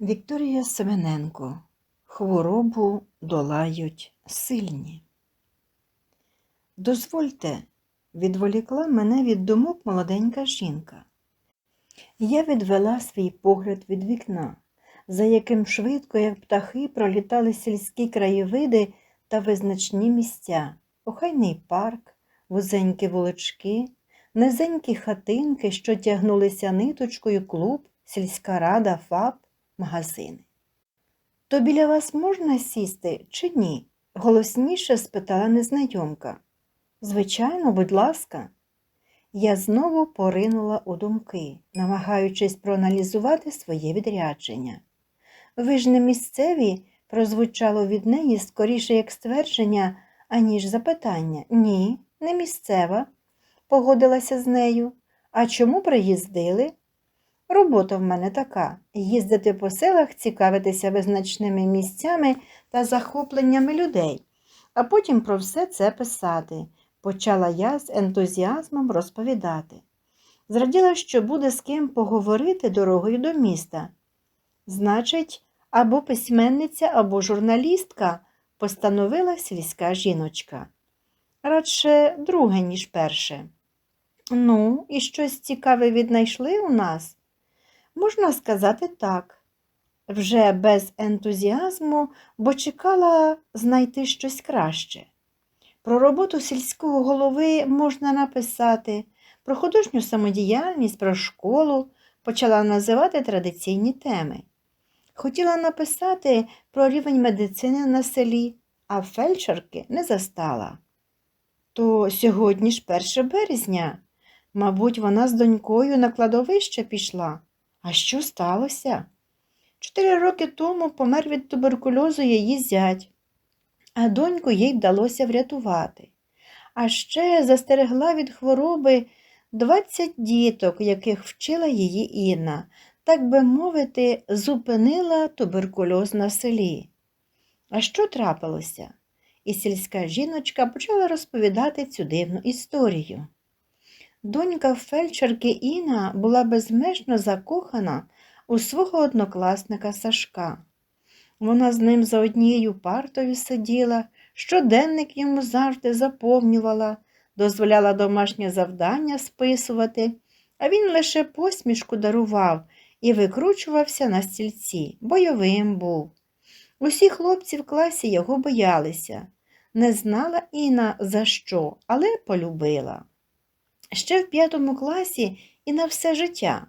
Вікторія Семененко. Хворобу долають сильні. Дозвольте, відволікла мене від думок молоденька жінка. Я відвела свій погляд від вікна, за яким швидко, як птахи, пролітали сільські краєвиди та визначні місця, охайний парк, вузенькі вулички, низенькі хатинки, що тягнулися ниточкою, клуб, сільська рада, ФАП, магазини. То біля вас можна сісти чи ні? голосніше спитала незнайомка. Звичайно, будь ласка. Я знову поринула у думки, намагаючись проаналізувати своє відрядження. Ви ж не місцеві, прозвучало від неї скоріше як ствердження, аніж запитання. Ні, не місцева, погодилася з нею. А чому приїздили? Робота в мене така їздити по селах, цікавитися визначними місцями та захопленнями людей, а потім про все це писати, почала я з ентузіазмом розповідати. Зраділа, що буде з ким поговорити дорогою до міста. Значить, або письменниця, або журналістка, постановила сільська жіночка. Радше друге, ніж перше. Ну, і щось цікаве віднайшли у нас? Можна сказати так, вже без ентузіазму, бо чекала знайти щось краще. Про роботу сільського голови можна написати, про художню самодіяльність, про школу почала називати традиційні теми. Хотіла написати про рівень медицини на селі, а фельдшерки не застала. То сьогодні ж 1 березня, мабуть, вона з донькою на кладовище пішла. А що сталося? Чотири роки тому помер від туберкульозу її зять, а доньку їй вдалося врятувати. А ще застерегла від хвороби 20 діток, яких вчила її Інна, так би мовити, зупинила туберкульоз на селі. А що трапилося? І сільська жіночка почала розповідати цю дивну історію. Донька фельдшерки Іна була безмежно закохана у свого однокласника Сашка. Вона з ним за однією партою сиділа, щоденник йому завжди заповнювала, дозволяла домашнє завдання списувати, а він лише посмішку дарував і викручувався на стільці, бойовим був. Усі хлопці в класі його боялися. Не знала Іна за що, але полюбила ще в п'ятому класі і на все життя.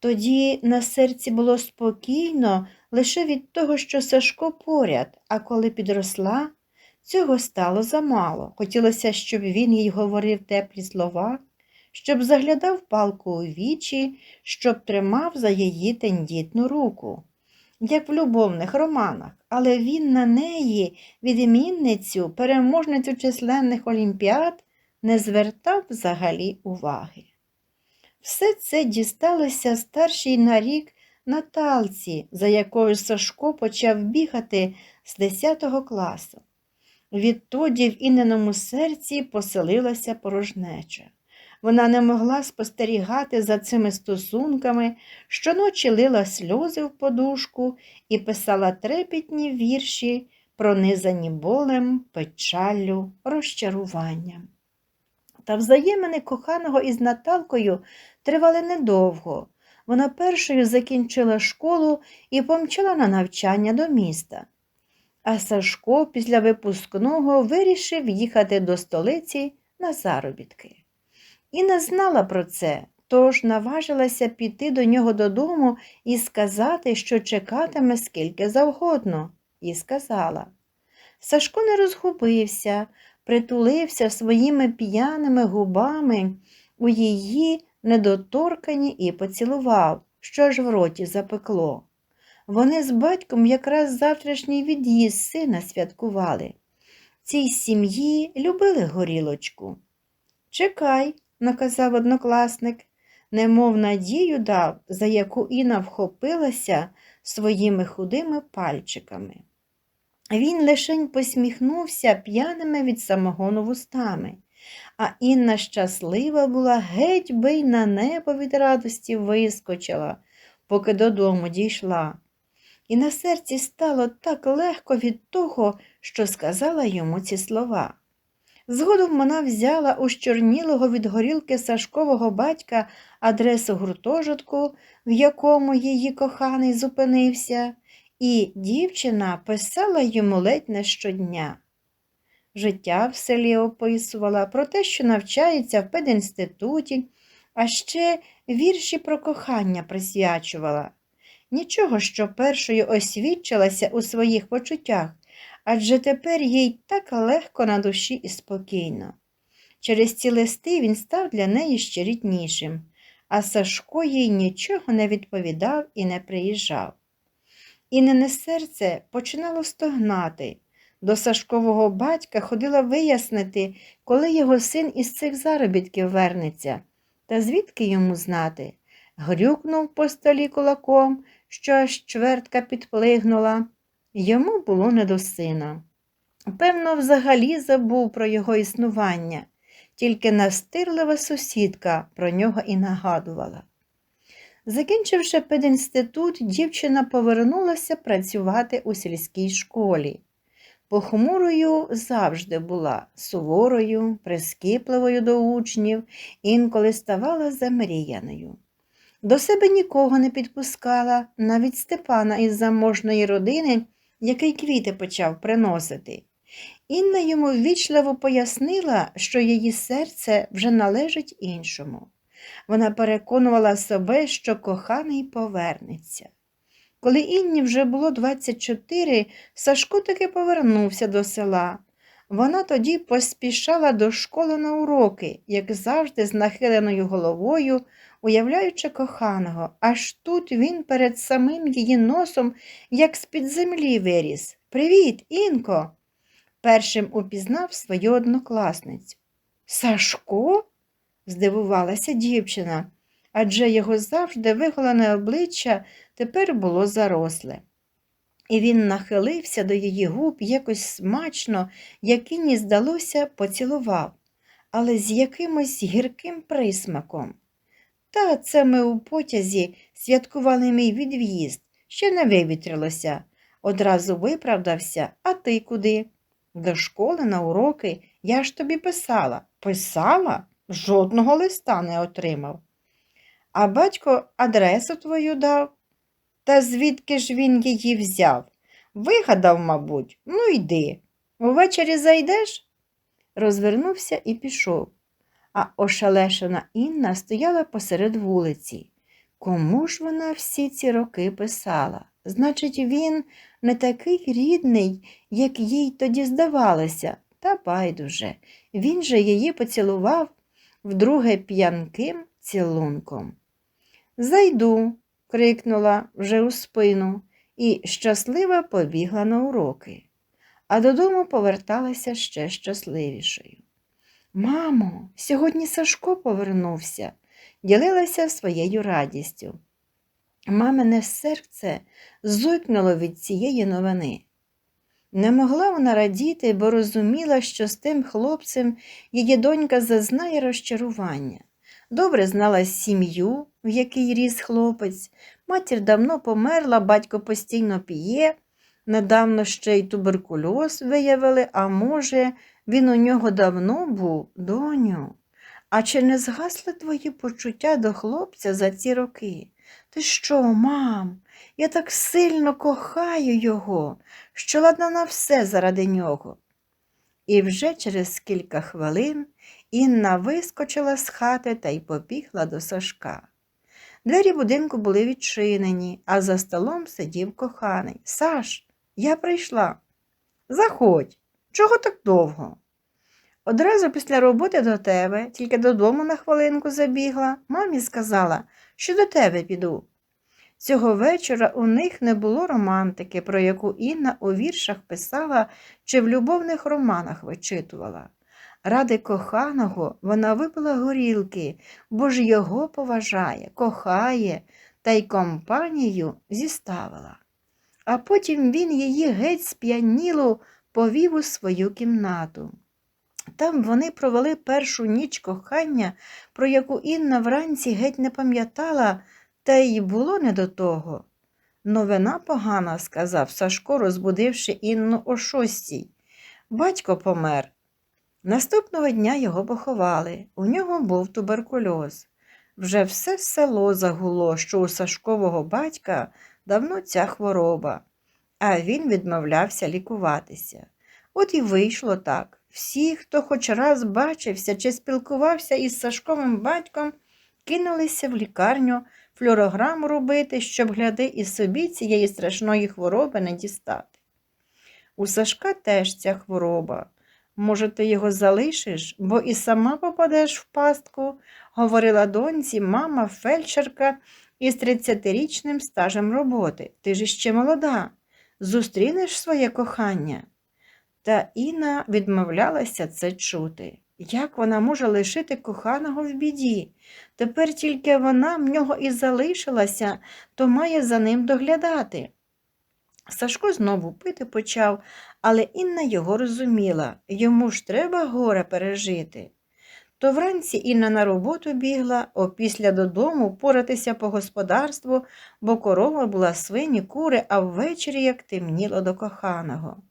Тоді на серці було спокійно лише від того, що Сашко поряд, а коли підросла, цього стало замало. Хотілося, щоб він їй говорив теплі слова, щоб заглядав палку у вічі, щоб тримав за її тендітну руку. Як в любовних романах, але він на неї, відмінницю, переможницю численних олімпіад, не звертав взагалі уваги. Все це дісталося старшій на рік Наталці, за якою Сашко почав бігати з 10 класу. Відтоді в інненому серці поселилася порожнеча. Вона не могла спостерігати за цими стосунками, щоночі лила сльози в подушку і писала трепетні вірші, пронизані болем, печаллю, розчаруванням. Та взаємини коханого із Наталкою тривали недовго. Вона першою закінчила школу і помчала на навчання до міста. А Сашко після випускного вирішив їхати до столиці на заробітки. І не знала про це, тож наважилася піти до нього додому і сказати, що чекатиме скільки завгодно, і сказала. Сашко не розгубився, притулився своїми п'яними губами у її недоторкані і поцілував, що ж в роті запекло. Вони з батьком якраз завтрашній від'їзд сина святкували. Цій сім'ї любили горілочку. Чекай, наказав однокласник, немов надію дав, за яку Інна вхопилася своїми худими пальчиками. Він лишень посміхнувся п'яними від самогону вустами, а Інна щаслива була, геть би й на небо від радості вискочила, поки додому дійшла. і на серці стало так легко від того, що сказала йому ці слова. Згодом вона взяла у щорнілого від горілки Сашкового батька адресу гуртожитку, в якому її коханий зупинився, і дівчина писала йому ледь не щодня. Життя в селі описувала про те, що навчається в пединституті, а ще вірші про кохання присвячувала. Нічого, що першою освідчилася у своїх почуттях, адже тепер їй так легко на душі і спокійно. Через ці листи він став для неї ще ріднішим, а Сашко їй нічого не відповідав і не приїжджав. Інене серце починало стогнати. До Сашкового батька ходила вияснити, коли його син із цих заробітків вернеться, та звідки йому знати. Грюкнув по столі кулаком, що аж чвертка підплигнула. Йому було не до сина. Певно, взагалі забув про його існування, тільки настирлива сусідка про нього і нагадувала. Закінчивши пединститут, дівчина повернулася працювати у сільській школі. Похмурою завжди була суворою, прискіпливою до учнів, інколи ставала замріяною. До себе нікого не підпускала, навіть Степана із заможної родини, який квіти почав приносити. Інна йому ввічливо пояснила, що її серце вже належить іншому. Вона переконувала себе, що коханий повернеться. Коли Інні вже було 24, Сашко таки повернувся до села. Вона тоді поспішала до школи на уроки, як завжди, з нахиленою головою, уявляючи коханого, аж тут він перед самим її носом, як з-під землі виріс. Привіт, Інко! Першим упізнав свою однокласницю. Сашко? Здивувалася дівчина, адже його завжди виголене обличчя тепер було заросле. І він нахилився до її губ якось смачно, як Інні здалося, поцілував, але з якимось гірким присмаком. Та це ми у потязі святкували мій від'їзд, ще не вивітрилося. Одразу виправдався, а ти куди? До школи на уроки я ж тобі писала. Писала? Жодного листа не отримав. А батько адресу твою дав. Та звідки ж він її взяв? Вигадав, мабуть, ну йди. Увечері зайдеш? Розвернувся і пішов. А ошалешена Інна стояла посеред вулиці. Кому ж вона всі ці роки писала? Значить, він не такий рідний, як їй тоді здавалося, та байдуже. Він же її поцілував вдруге п'янким цілунком. Зайду, крикнула вже у спину і щасливо побігла на уроки, а додому поверталася ще щасливішою. Мамо, сьогодні Сашко повернувся, ділилася своєю радістю. Мамине серце зойкнуло від цієї новини. Не могла вона радіти, бо розуміла, що з тим хлопцем її донька зазнає розчарування. Добре знала сім'ю, в якій ріс хлопець. Матір давно померла, батько постійно п'є. Недавно ще й туберкульоз виявили, а може, він у нього давно був, доню. А чи не згасли твої почуття до хлопця за ці роки? Ти що, мам? Я так сильно кохаю його, що ладна на все заради нього. І вже через кілька хвилин Інна вискочила з хати та й побігла до Сашка. Двері будинку були відчинені, а за столом сидів коханий. Саш, я прийшла. Заходь, чого так довго? Одразу після роботи до тебе, тільки додому на хвилинку забігла, мамі сказала, що до тебе піду. Цього вечора у них не було романтики, про яку Інна у віршах писала чи в любовних романах вичитувала. Ради коханого вона випила горілки, бо ж його поважає, кохає та й компанію зіставила. А потім він її геть сп'яніло повів у свою кімнату. Там вони провели першу ніч кохання, про яку Інна вранці геть не пам'ятала, та й було не до того. Новина погана, сказав Сашко, розбудивши Інну о шостій. Батько помер. Наступного дня його поховали. У нього був туберкульоз. Вже все село загуло, що у Сашкового батька давно ця хвороба, а він відмовлявся лікуватися. От і вийшло так. Всі, хто хоч раз бачився чи спілкувався із Сашковим батьком, кинулися в лікарню флюорограму робити, щоб гляди і собі цієї страшної хвороби не дістати. У Сашка теж ця хвороба. Може, ти його залишиш, бо і сама попадеш в пастку, говорила доньці мама фельдшерка із 30-річним стажем роботи. Ти ж іще молода. Зустрінеш своє кохання. Та Інна відмовлялася це чути. Як вона може лишити коханого в біді? Тепер тільки вона в нього і залишилася, то має за ним доглядати. Сашко знову пити почав, але Інна його розуміла йому ж треба горе пережити. То вранці Інна на роботу бігла, опісля додому поратися по господарству, бо корова була свині, кури, а ввечері як темніло до коханого.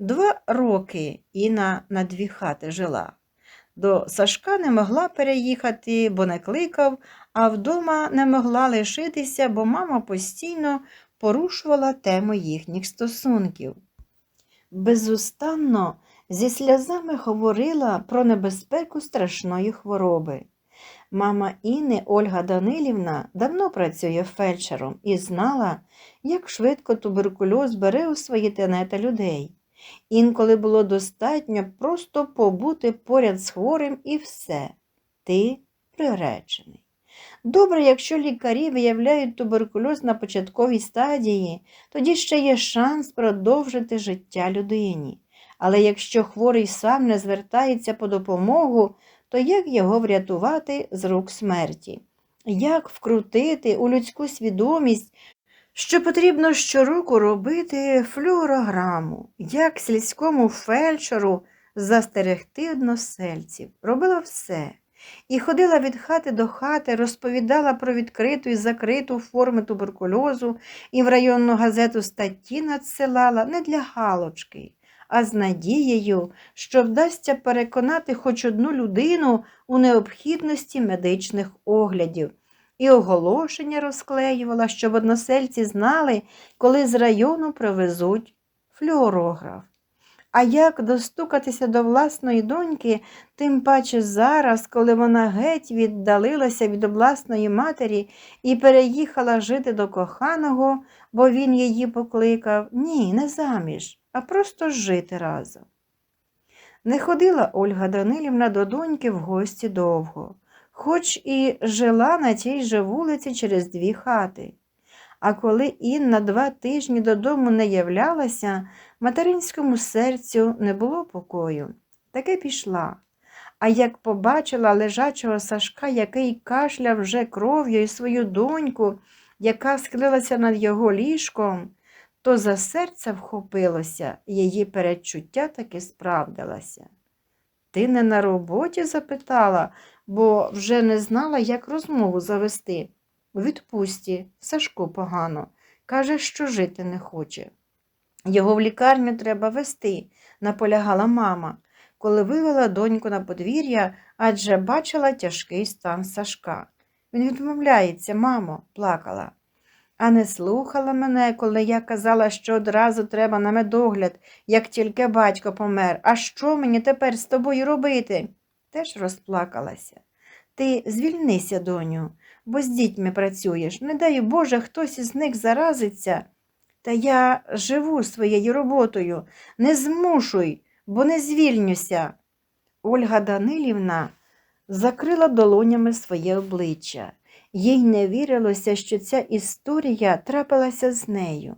Два роки Інна на дві хати жила. До Сашка не могла переїхати, бо не кликав, а вдома не могла лишитися, бо мама постійно порушувала тему їхніх стосунків. Безустанно зі сльозами говорила про небезпеку страшної хвороби. Мама Інни Ольга Данилівна давно працює фельдшером і знала, як швидко туберкульоз бере у свої тенета людей. Інколи було достатньо просто побути поряд з хворим і все. Ти приречений. Добре, якщо лікарі виявляють туберкульоз на початковій стадії, тоді ще є шанс продовжити життя людині. Але якщо хворий сам не звертається по допомогу, то як його врятувати з рук смерті? Як вкрутити у людську свідомість, що потрібно щороку робити флюорограму, як сільському фельдшеру застерегти односельців? Робила все. І ходила від хати до хати, розповідала про відкриту і закриту форми туберкульозу і в районну газету статті надсилала не для галочки, а з надією, що вдасться переконати хоч одну людину у необхідності медичних оглядів. І оголошення розклеювала, щоб односельці знали, коли з району привезуть флюорограф. А як достукатися до власної доньки, тим паче зараз, коли вона геть віддалилася від власної матері і переїхала жити до коханого, бо він її покликав, ні, не заміж, а просто жити разом. Не ходила Ольга Данилівна до доньки в гості довго, хоч і жила на тій же вулиці через дві хати. А коли Інна два тижні додому не являлася, материнському серцю не було покою. Таке пішла. А як побачила лежачого Сашка, який кашляв вже кров'ю і свою доньку, яка схилилася над його ліжком, то за серце вхопилося, її передчуття таки справдилося. Ти не на роботі? запитала, бо вже не знала, як розмову завести. У відпусті, Сашко погано, каже, що жити не хоче. Його в лікарню треба вести, наполягала мама, коли вивела доньку на подвір'я, адже бачила тяжкий стан Сашка. Він відмовляється, мамо, плакала. А не слухала мене, коли я казала, що одразу треба на медогляд, як тільки батько помер. А що мені тепер з тобою робити? Теж розплакалася. Ти звільнися, доню, бо з дітьми працюєш. Не дай Боже, хтось із них заразиться. Та я живу своєю роботою, не змушуй, бо не звільнюся. Ольга Данилівна закрила долонями своє обличчя. Їй не вірилося, що ця історія трапилася з нею.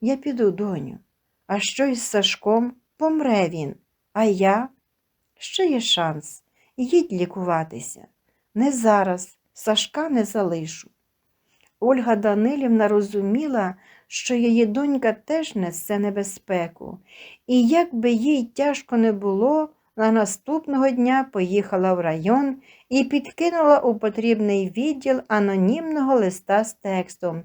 Я піду, доню. А що із Сашком? Помре він. А я? Ще є шанс. Їдь лікуватися. Не зараз, Сашка не залишу. Ольга Данилівна розуміла, що її донька теж несе небезпеку, і як би їй тяжко не було, на наступного дня поїхала в район і підкинула у потрібний відділ анонімного листа з текстом.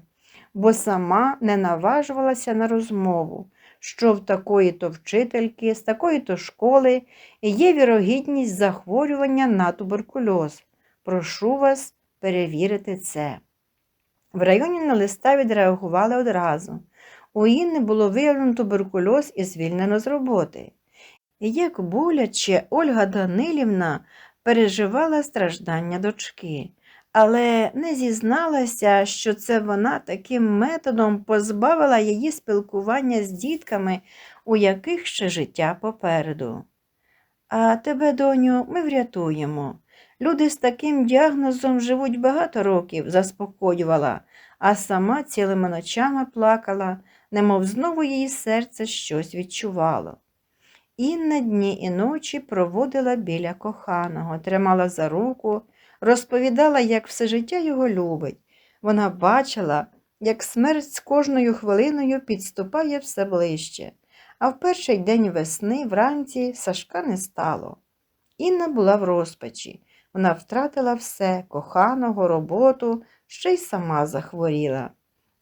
бо сама не наважувалася на розмову, що в такої-то вчительки, з такої-то школи є вірогідність захворювання на туберкульоз. Прошу вас перевірити це. В районі на листа відреагували одразу. У Інни було виявлено туберкульоз і звільнено з роботи. Як боляче Ольга Данилівна переживала страждання дочки, але не зізналася, що це вона таким методом позбавила її спілкування з дітками, у яких ще життя попереду. А тебе, доню, ми врятуємо. Люди з таким діагнозом живуть багато років, заспокоювала, а сама цілими ночами плакала, немов знову її серце щось відчувало. Інна дні і ночі проводила біля коханого, тримала за руку, розповідала, як все життя його любить. Вона бачила, як смерть з кожною хвилиною підступає все ближче. А в перший день весни вранці Сашка не стало. Інна була в розпачі. Вона втратила все коханого, роботу, ще й сама захворіла.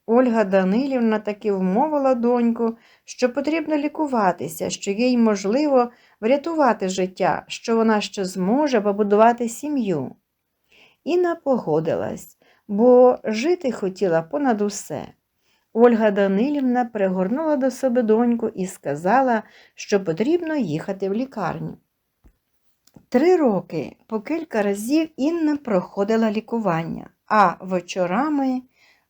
Ольга Данилівна таки вмовила доньку, що потрібно лікуватися, що їй можливо врятувати життя, що вона ще зможе побудувати сім'ю. Інна погодилась, бо жити хотіла понад усе. Ольга Данилівна пригорнула до себе доньку і сказала, що потрібно їхати в лікарню. Три роки по кілька разів Інна проходила лікування, а вечорами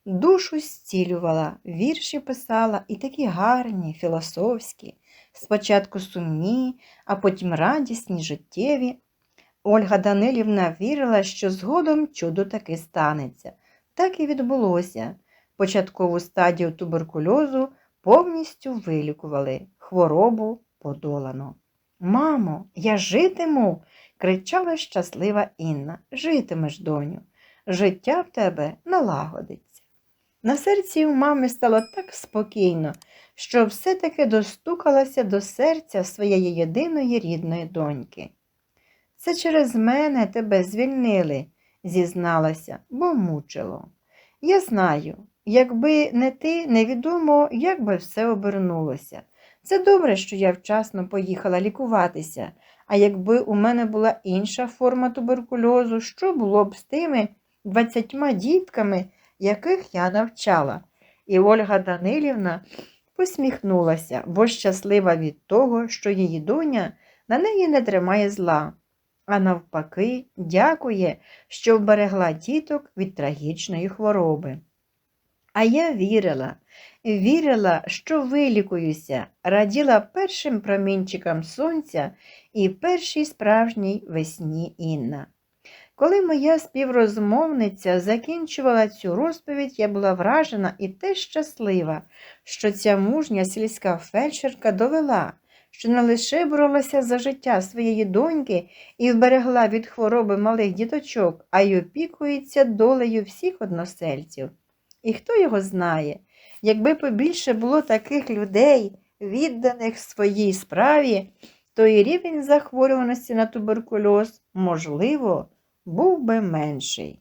душу зцілювала, вірші писала і такі гарні, філософські, спочатку сумні, а потім радісні, життєві. Ольга Данилівна вірила, що згодом чудо таки станеться. Так і відбулося. Початкову стадію туберкульозу повністю вилікували, хворобу подолано. Мамо, я житиму, кричала щаслива Інна. Житимеш, доню, життя в тебе налагодиться. На серці у мами стало так спокійно, що все-таки достукалася до серця своєї єдиної рідної доньки. Це через мене тебе звільнили, зізналася, бо мучило. Я знаю, якби не ти, невідомо, як би все обернулося. Це добре, що я вчасно поїхала лікуватися, а якби у мене була інша форма туберкульозу, що було б з тими двадцятьма дітками, яких я навчала? І Ольга Данилівна посміхнулася, бо щаслива від того, що її доня на неї не тримає зла, а навпаки, дякує, що вберегла діток від трагічної хвороби. А я вірила, вірила, що вилікуюся, раділа першим промінчикам сонця і першій справжній весні Інна. Коли моя співрозмовниця закінчувала цю розповідь, я була вражена і теж щаслива, що ця мужня сільська фельдшерка довела, що не лише боролася за життя своєї доньки і вберегла від хвороби малих діточок, а й опікується долею всіх односельців. І хто його знає, якби побільше було таких людей, відданих своїй справі, то і рівень захворюваності на туберкульоз, можливо, був би менший.